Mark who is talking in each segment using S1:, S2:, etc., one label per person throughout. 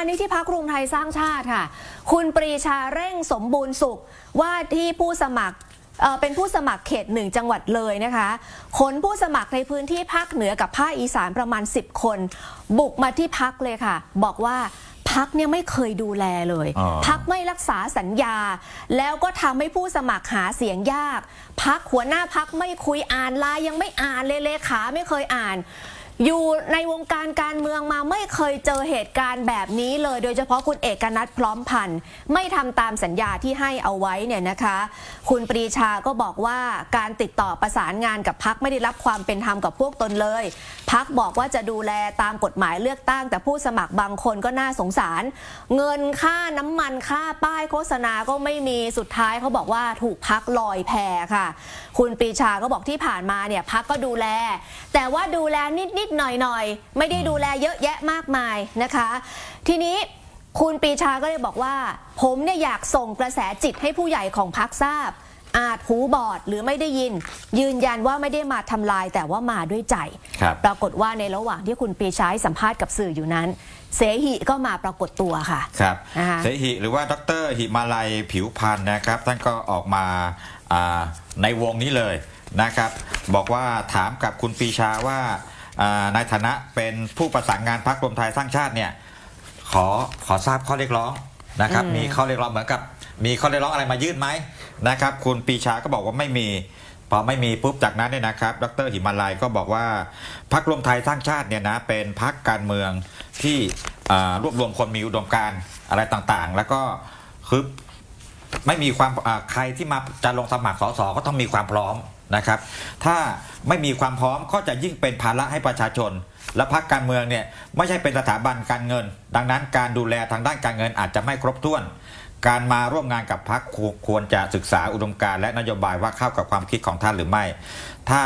S1: านนี้ที่พักรวมไทยสร้างชาติค่ะ คุณปรีชาเร่งสมบูรณ์สุขว่าที่ผู้สมัครเอ่อเป็นผู้สมัครเขตหนึ่งจังหวัดเลยนะคะขนผู้สมัครในพื้นที่ภาคเหนือกับภาคอีสานประมาณ 10 คน บุกมาที่พักเลยค่ะ บอกว่าพักเนี่ยไม่เคยดูแลเลย
S2: อ๋อ
S1: พักไม่รักษาสัญญา แล้วก็ทำให้ผู้สมัครหาเสียงยาก พักหัวหน้าพักไม่คุยอ่านไลายยังไม่อ่านเลยเลขาไม่เคยอ่าน อยู่ในวงการการเมืองมาไม่เคยเจอเหตุการณ์แบบนี้เลย โดยเฉพาะคุณเอกนัทพร้อมพันธ์ไม่ทำตามสัญญาที่ให้เอาไว้เนี่ยนะคะ คุณปรีชาก็บอกว่าการติดต่อประสานงานกับพักไม่ได้รับความเป็นธรรมกับพวกตนเลยพักบอกว่าจะดูแลตามกฎหมายเลือกตั้ง แต่ผู้สมัครบางคนก็น่าสงสาร เงินค่าน้ำมันค่าป้ายโฆษณาก็ไม่มีสุดท้ายเขาบอกว่าถูกพักลอยแพค่ะ คุณปรีชาก็บอกที่ผ่านมาเนี่ยพักก็ดูแล แต่ว่าดูแลนิดๆหน่อยๆ ไม่ได้ดูแลเยอะแยะมากมายนะคะ ทีนี้คุณปรีชาก็เลยบอกว่า ผมเนี่ยอยากส่งกระแสจิตให้ผู้ใหญ่ของพักทราบ อาจหูบอดหรือไม่ได้ยิน ยืนยันว่าไม่ได้มาทำลายแต่ว่ามาด้วยใจ
S2: ครับ
S1: ปรากฏว่าในระหว่างที่คุณปรีชาให้สัมภาษณ์กับสื่ออยู่นั้น เสหิก็มาปรากฏตัวค่ะ
S2: ครับ
S1: นะคะ
S2: เสหิหรือว่าดรหิมาลัยผิวพันธ์นะครับ ท่านก็ออกมาอ่าในวงนี้เลยนะครับ บอกว่าถามกับคุณปรีชาว่าอ่า ในฐานะเป็นผู้ประสานงานพรรครวมไทยสร้างชาติเนี่ยขอขอทราบข้อเรียกร้องนะครับ
S1: อืม
S2: มีข้อเรียกร้องเหมือนกับ มีข้อเรียกร้องอะไรมายื่นไหมนะครับคุณปรีชาก็บอกว่าไม่มีพอไม่มีปุ๊บจากนั้นเนี่ยนะครับ ดรหิมาลัยก็บอกว่าพรรครวมไทยสร้างชาติเนี่ยนะเป็นพรรคการเมืองที่อ่ารวบรวมคนมีอุดมการณ์อะไรต่างๆ แล้วก็คือไม่มีความอ่าใครที่มาจะลงสมัครสสก็ต้องมีความพร้อม นะครับ ถ้าไม่มีความพร้อมก็จะยิ่งเป็นภาระให้ประชาชน และพรรคการเมืองเนี่ยไม่ใช่เป็นสถาบันการเงิน ดังนั้นการดูแลทางด้านการเงินอาจจะไม่ครบถ้วน การมาร่วมงานกับพรรคควรจะศึกษาอุดมการณ์และนโยบายว่าเข้ากับความคิดของท่านหรือไม่ ถ้า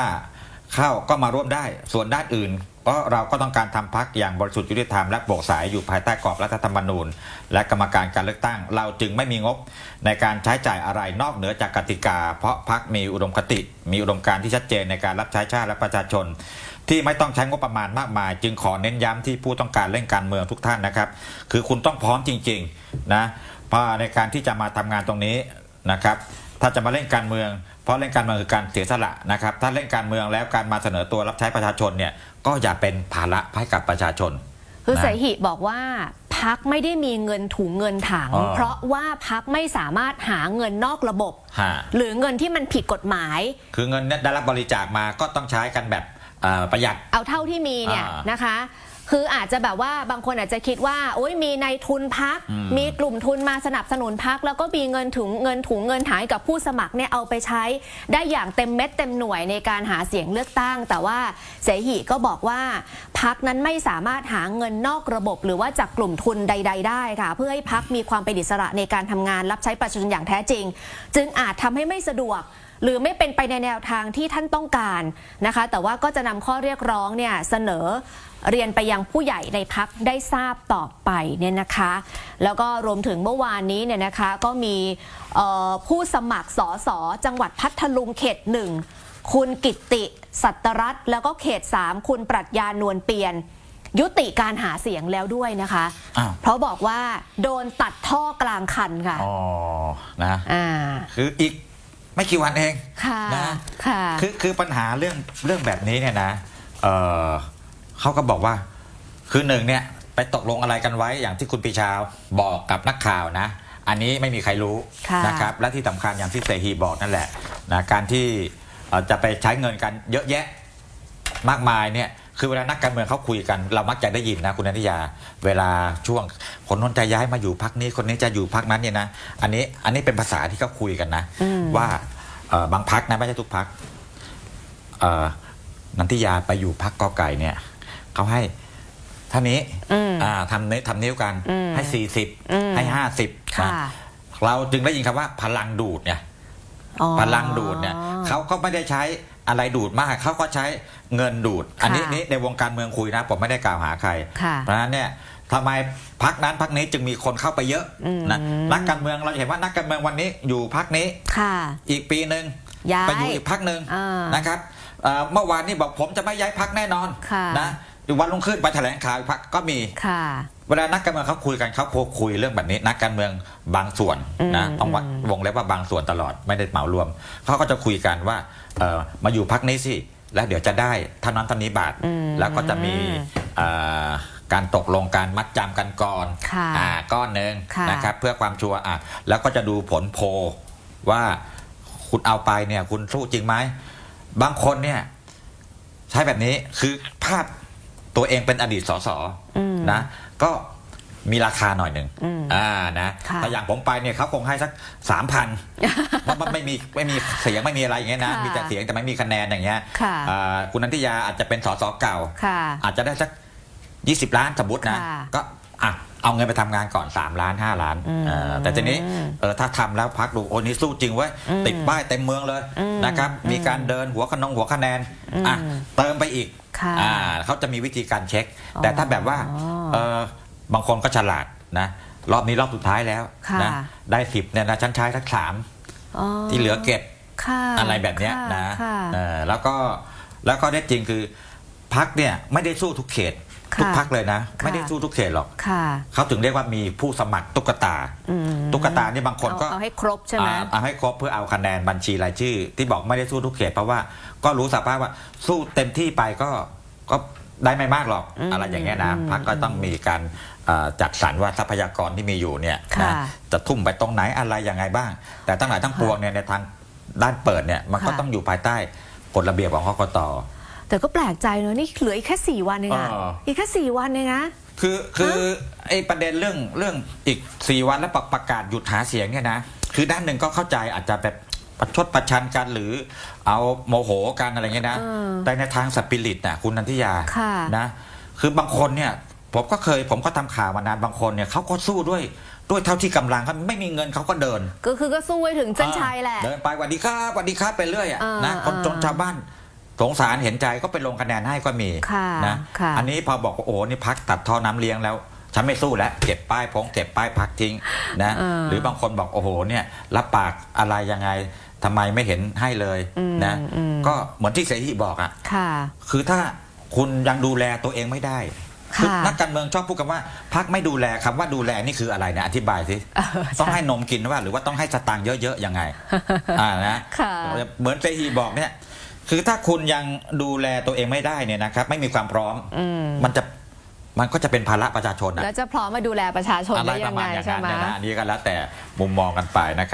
S2: เข้าก็มาร่วมได้ส่วนด้านอื่น เพราะเราก็ต้องการทำพักอย่างบริสุทธิ์ยุติธรรมและโปร่งใสอยู่ภายใต้กรอบรัฐธรรมนูญ และกรรมการการเลือกตั้ง เราจึงไม่มีงบในการใช้จ่ายอะไรนอกเหนือจากกติกา เพราะพักมีอุดมคติ มีอุดมการที่ชัดเจนในการรับใช้ชาติและประชาชน ที่ไม่ต้องใช้งบประมาณมากมาย จึงขอเน้นย้ำที่ผู้ต้องการเล่นการเมืองทุกท่านนะครับ คือคุณต้องพร้อมจริงๆนะเพราะในการที่จะมาทำงานตรงนี้นะครับถ้าจะมาเล่นการเมืองเพราะเล่นการเมืองคือการเสียสละนะครับ ถ้าเล่นการเมืองแล้วการมาเสนอตัวรับใช้ประชาชนเนี่ย ก็อย่าเป็นภาระให้กับประชาชน
S1: คือ
S2: นะ
S1: เสหิบอกว่าพักไม่ได้มีเงินถุงเงินถัง
S2: อ๋อ
S1: เพราะว่าพักไม่สามารถหาเงินนอกระบบ
S2: ฮะ
S1: หรือเงินที่มันผิดกฎหมาย
S2: คือเงินเนี่ยได้รับบริจาคมาก็ต้องใช้กันแบบเอ่อประหยัด
S1: เอาเท่าที่มีเนี่ย
S2: อ่าน
S1: นะคะ คืออาจจะแบบว่าบางคนอาจจะคิดว่าโอ้ยมีในายทุนพัก
S2: อืม
S1: มีกลุ่มทุนมาสนับสนุนพัก แล้วก็มีเงินถุงเงินถุงเงินหายกับผู้สมัครเนี่ยเอาไปใช้ ได้อย่างเต็มเม็ดเต็มหน่วยในการหาเสียงเลือกตั้ง แต่ว่าเสหิก็บอกว่าพักนั้นไม่สามารถหาเงินนอกระบบ หรือว่าจากกลุ่มทุนใด ๆ ได้ค่ะ เพื่อให้พักมีความเป็นอิสระในการทำงานรับใช้ประชาชนอย่างแท้จริง จึงอาจทำให้ไม่สะดวก หรือไม่เป็นไปในแนวทางที่ท่านต้องการนะคะ แต่ว่าก็จะนำข้อเรียกร้องเนี่ยเสนอเรียนไปยังผู้ใหญ่ในพักได้ทราบต่อไปเนี่ยนะคะ แล้วก็รวมถึงเมื่อวานนี้เนี่ยนะคะก็มีเอ่อผู้สมัครสอสอจังหวัดพัทลุงเขตหนึ่งคุณกิตติสัตรัตน์แล้วก็เขต 3 คุณปรัชญานวลเปียน ยุติการหาเสียงแล้วด้วยนะคะ
S2: อ้าว
S1: เพราะบอกว่าโดนตัดท่อกลางคันค่ะ
S2: อ๋อ นะ
S1: อ่า
S2: คืออีก ไม่กี่วันเอง
S1: ค่ะ
S2: นะ
S1: ค่ะ
S2: คือคือปัญหาเรื่องเรื่องแบบนี้เนี่ยนะเออเขาก็บอกว่า คือหนึ่งเนี่ยไปตกลงอะไรกันไว้อย่างที่คุณปีชาบอกกับนักข่าวนะ อันนี้ไม่มีใครรู้
S1: ค่ะ
S2: นะครับและที่สำคัญอย่างที่เสฮีบอกนั่นแหละนะการที่เอ่อจะไปใช้เงินกันเยอะแยะมากมายเนี่ย คือเวลานักการเมืองเขาคุยกัน เรามักจะได้ยินนะคุณนันทิยา เวลาช่วงคนนนจะย้ายมาอยู่พักนี้คนนี้จะอยู่พักนั้นเนี่ยนะอันนี้อันนี้เป็นภาษาที่เขาคุยกันนะ
S1: อืม
S2: ว่าเอ่อบางพักนะไม่ใช่ทุกพักนันทิยาไปอยู่พักกอไก่เนี่ยเขาให้เท่านี้
S1: อืม
S2: อ่าทำนิ้วทำนิ้วกัน
S1: อืม
S2: ให้สี่สิบ
S1: อืม
S2: ให้ห้าสิบ
S1: ค่ะ
S2: เราจึงได้ยินคำว่าพลังดูดเนี่ย
S1: อ๋อ
S2: พลังดูดเนี่ยเขาก็ไม่ได้ใช้ อะไรดูดมากเขาก็ใช้เงินดูด อันนี้
S1: ค่ะ
S2: นี่ในวงการเมืองคุยนะ ผมไม่ได้กล่าวหาใคร
S1: ค่ะ
S2: เพราะฉะนั้นเนี่ยทำไมพักนั้นพักนี้จึงมีคนเข้าไปเยอะ
S1: อืม
S2: นะนักการเมืองเราจะเห็นว่านักการเมืองวันนี้อยู่พักนี้
S1: ค่ะ
S2: อีกปีหนึ่ง
S1: ย้าย
S2: ไปอยู่อีกพักหนึ่ง
S1: อ่าน
S2: นะครับเอ่อเมื่อวานนี้บอกผมจะไม่ย้ายพักแน่นอน
S1: ค่ะ
S2: นะอยู่วันลงขึ้นไปแถลงข่าวอีกพักก็มี
S1: ค่ะ
S2: เวลานักการเมืองเขาคุยกันเขาคุยเรื่องแบบนี้ นักการเมืองบางส่วนนะ
S1: อืม
S2: ต้องวัดวงเล็บว่าบางส่วนตลอดไม่ได้เหมารวมเขาก็จะคุยกันว่าเอ่อมาอยู่พักนี้สิแล้วเดี๋ยวจะได้เท่านั้นเท่านี้บาท
S1: อืม
S2: แล้วก็จะมีเอ่อการตกลงการมัดจำกันก่อน
S1: ค่ะ
S2: อ่าก้อนหนึ่ง
S1: ค่ะ
S2: นะครับเพื่อความชัวร์อะแล้วก็จะดูผลโพลว่าคุณเอาไปเนี่ยคุณสู้จริงไหมบางคนเนี่ยใช้แบบนี้คือภาพตัวเองเป็นอดีตสส
S1: อืม
S2: นะก็มีราคาหน่อยหนึ่ง
S1: อืม
S2: อ่านะ
S1: ค่ะ
S2: ถ้าอย่างผมไปเนี่ยเขาคงให้สักสามพันเพราะมันไม่มีไม่มีเสียงไม่มีอะไรอย่างเงี้ยนะ
S1: ค่ะ
S2: มีแต่เสียงแต่ไม่มีคะแนนอย่างเงี้ย
S1: ค่ะ
S2: อ่าคุณนันทิยาอาจจะเป็นสสเก่า
S1: ค่ะ
S2: อาจจะได้สัก 20 ล้านสมมตินะ
S1: ค่ะ
S2: ก็อะ เอาเงินไปทำงานก่อน 3 ล้าน 5 ล้าน
S1: อืม
S2: เออแต่ทีนี้เออถ้าทำแล้วพักดูโอ้นี่สู้จริงเว้ย
S1: อืม
S2: ติดป้ายเต็มเมืองเลย
S1: อืม
S2: นะครับมีการเดินหัวคะนงหัวคะแนน
S1: อืม
S2: อะเติมไปอีก
S1: ค่ะ
S2: อ่าเขาจะมีวิธีการเช็ค
S1: อ๋อ
S2: แต่ถ้าแบบว่าเออบางคนก็ฉลาดนะรอบนี้รอบสุดท้ายแล้ว
S1: ค่ะ
S2: นะได้สิบเนี่ยนะฉันใช้สักสาม
S1: อ๋อ
S2: ที่เหลือเก็บ
S1: ค่ะ
S2: อะไรแบบเนี้ย
S1: ค่
S2: นะ
S1: ค่ะ
S2: เออแล้วก็แล้วก็ได้จริงคือพักเนี่ยไม่ได้สู้ทุกเขต
S1: ค่ะ
S2: ทุกพักเลยนะ
S1: ค่ะ
S2: ไม่ได้สู้ทุกเขตหรอก
S1: ค่ะ
S2: เขาถึงเรียกว่ามีผู้สมัครตุ๊กตา
S1: อืม
S2: ตุ๊กตานี่บางคนก็
S1: เอาเอาให้ครบใช่ไหม
S2: อ่าเอาให้ครบเพื่อเอาคะแนนบัญชีรายชื่อ ที่บอกไม่ได้สู้ทุกเขตเพราะว่าก็รู้สภาพว่าสู้เต็มที่ไปก็ก็ได้ไม่มากหรอก
S1: อืม
S2: อะไรอย่างเงี้ยนะ
S1: อืม
S2: พักก็ต้องมีการอ่าจัดสรรว่าทรัพยากรที่มีอยู่เนี่ย
S1: ค่ะ
S2: นะจะทุ่มไปตรงไหนอะไรยังไงบ้าง แต่ตั้งหลายทั้งปวงเนี่ยในทางด้านเปิดเนี่ยมันก็
S1: ค่ะ
S2: ต้องอยู่ภายใต้กฎระเบียบของกกต
S1: แต่ก็แปลกใจเนอะนี่เหลืออีกแค่สี่วันเองอะ
S2: เออ
S1: อีกแค่สี่วันเองนะ
S2: คือคือไอ้ประเด็นเรื่องเรื่องอีก4วันแล้วประประกาศหยุดหาเสียงเนี่ยนะ คือด้านหนึ่งก็เข้าใจอาจจะแบบประชดประชันกันหรือเอาโมโหกันอะไรเงี้ยนะ
S1: เออ
S2: แต่ในทางสปิริตนะคุณนันทิยา
S1: ค่ะ
S2: นะคือบางคนเนี่ยผมก็เคยผมก็ทำข่าวมานานบางคนเนี่ยเขาก็สู้ด้วยด้วยเท่าที่กำลังเขาไม่มีเงินเขาก็เดิน
S1: ก็คือก็สู้ไว้ถึงเส้นชัยแหละ
S2: เดินไปสวัสดีครับสวัสดีครับไปเรื่อยอะ
S1: เออ
S2: นะคน
S1: เออ
S2: จนชาวบ้าน สงสารเห็นใจก็ไปลงคะแนนให้ก็มี
S1: ค่ะ
S2: นะ
S1: ค่ะ
S2: อันนี้พอบอกว่าโอ้นี่พักตัดท่อน้ำเลี้ยงแล้ว ฉันไม่สู้แล้วเก็บป้ายพงเก็บป้ายพักทิ้งนะ
S1: เออ
S2: หรือบางคนบอกโอ้โหเนี่ยรับปากอะไรยังไงทำไมไม่เห็นให้เลย
S1: อืม
S2: นะ
S1: อืม
S2: ก็เหมือนที่เสรีบอกอะ
S1: ค่ะ
S2: คือถ้าคุณยังดูแลตัวเองไม่ได้
S1: ค่ะ
S2: อนักการเมืองชอบพูดกันว่าพักไม่ดูแลคำว่าดูแลนี่คืออะไรนะอธิบายสิ
S1: เออ
S2: ต้อง
S1: ใช่
S2: ให้นมกินว่าหรือว่าต้องให้สตางค์เยอะๆยังไง อ่านะ
S1: ค่ะ
S2: เหมือนเซฮีบอกเนี่ย คือถ้าคุณยังดูแลตัวเองไม่ได้เนี่ยนะครับ ไม่มีความพร้อม
S1: อืม
S2: มันจะมันก็จะเป็นภาระประชาชนอะ
S1: แล้วจะพร้อมมาดูแลประชาชน
S2: อะไร
S1: ได้
S2: ป
S1: ยั
S2: ระ
S1: ง
S2: มา
S1: ไง
S2: ณอย่าง
S1: ใช่
S2: นั้น
S1: ไหม
S2: เนยนะอันนี้ก็แล้วแต่มุมมองกันไปนะครับ